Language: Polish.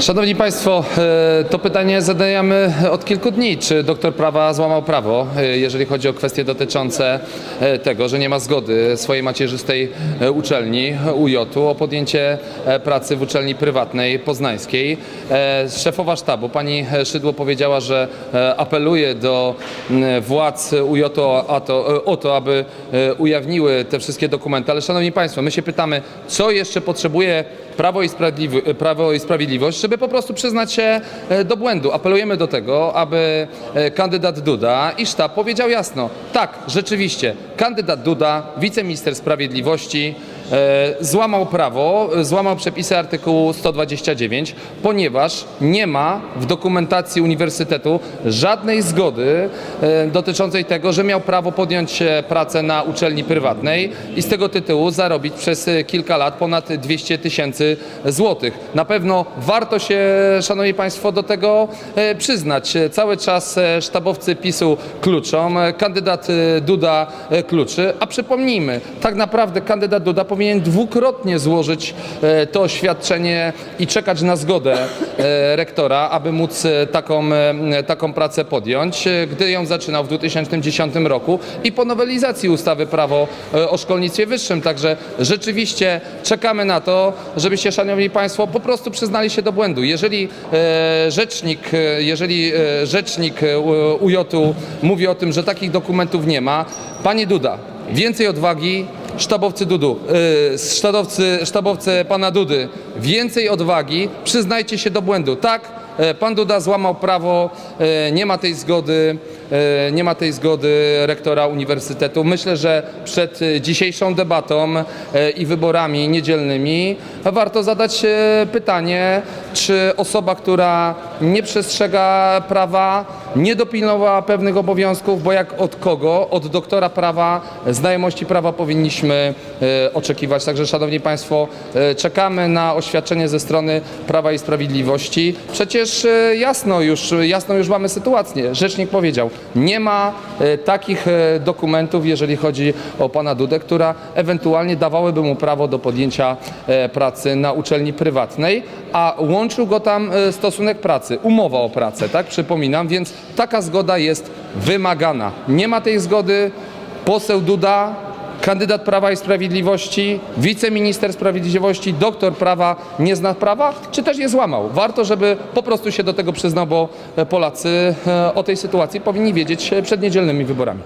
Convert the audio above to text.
Szanowni Państwo, e, to pytanie zadajemy od kilku dni. Czy doktor prawa złamał prawo, e, jeżeli chodzi o kwestie dotyczące e, tego, że nie ma zgody swojej macierzystej uczelni UJ-u o podjęcie pracy w uczelni prywatnej poznańskiej? Szefowa sztabu, pani Szydło powiedziała, że apeluje do władz UJ-u o to, o to, aby ujawniły te wszystkie dokumenty. Ale Szanowni Państwo, my się pytamy, co jeszcze potrzebuje Prawo i Sprawiedliwość, żeby po prostu przyznać się e, do błędu. Apelujemy do tego, aby e, kandydat Duda i sztab powiedział jasno, tak, rzeczywiście, kandydat Duda, wiceminister sprawiedliwości, złamał prawo, e, złamał przepisy artykułu 129, ponieważ nie ma w dokumentacji uniwersytetu żadnej zgody e, dotyczącej tego, że miał prawo podjąć e, pracę na uczelni prywatnej i z tego tytułu zarobić przez e, kilka lat ponad 200 tysięcy złotych. Na pewno warto się, szanowni państwo, do tego e, przyznać. E, Cały czas e, sztabowcy PiSu kluczą, e, kandydat e, Duda e, kluczy, a przypomnijmy, tak naprawdę kandydat Duda powinien dwukrotnie złożyć e, to oświadczenie i czekać na zgodę e, rektora, aby móc e, taką, taką pracę podjąć, gdy ją zaczynał w 2010 roku i po nowelizacji ustawy prawo o szkolnictwie wyższym. Także rzeczywiście czekamy na to, żebyście, szanowni państwo, po prostu przyznali się do błędu. Jeżeli rzecznik, jeżeli rzecznik U- UJ-u mówi o tym, że takich dokumentów nie ma, panie Duda, więcej odwagi, sztabowcy Dudu, y, sztabowcy, sztabowcy pana Dudy, więcej odwagi, przyznajcie się do błędu. Tak, e, pan Duda złamał prawo, e, nie ma tej zgody, e, nie ma tej zgody rektora uniwersytetu. Myślę, że przed dzisiejszą debatą i wyborami niedzielnymi warto zadać pytanie, czy osoba, która nie przestrzega prawa, nie dopilnowała pewnych obowiązków, bo jak od kogo? Od doktora prawa, znajomości prawa powinniśmy e, oczekiwać. Także, Szanowni Państwo, e, czekamy na oświadczenie ze strony Prawa i Sprawiedliwości. Przecież e, jasno już, jasno już mamy sytuację. Rzecznik powiedział, nie ma takich dokumentów, jeżeli chodzi o pana Dudę, która ewentualnie dawałyby mu prawo do podjęcia pracy na uczelni prywatnej, a łączył go tam e, stosunek pracy, umowa o pracę, tak? Przypominam, więc taka zgoda jest wymagana. Nie ma tej zgody. Poseł Duda, kandydat Prawa i Sprawiedliwości, wiceminister sprawiedliwości, doktor prawa nie zna prawa, czy też je złamał. Warto, żeby po prostu się do tego przyznał, bo e, Polacy e, o tej sytuacji powinni wiedzieć przed niedzielnymi wyborami.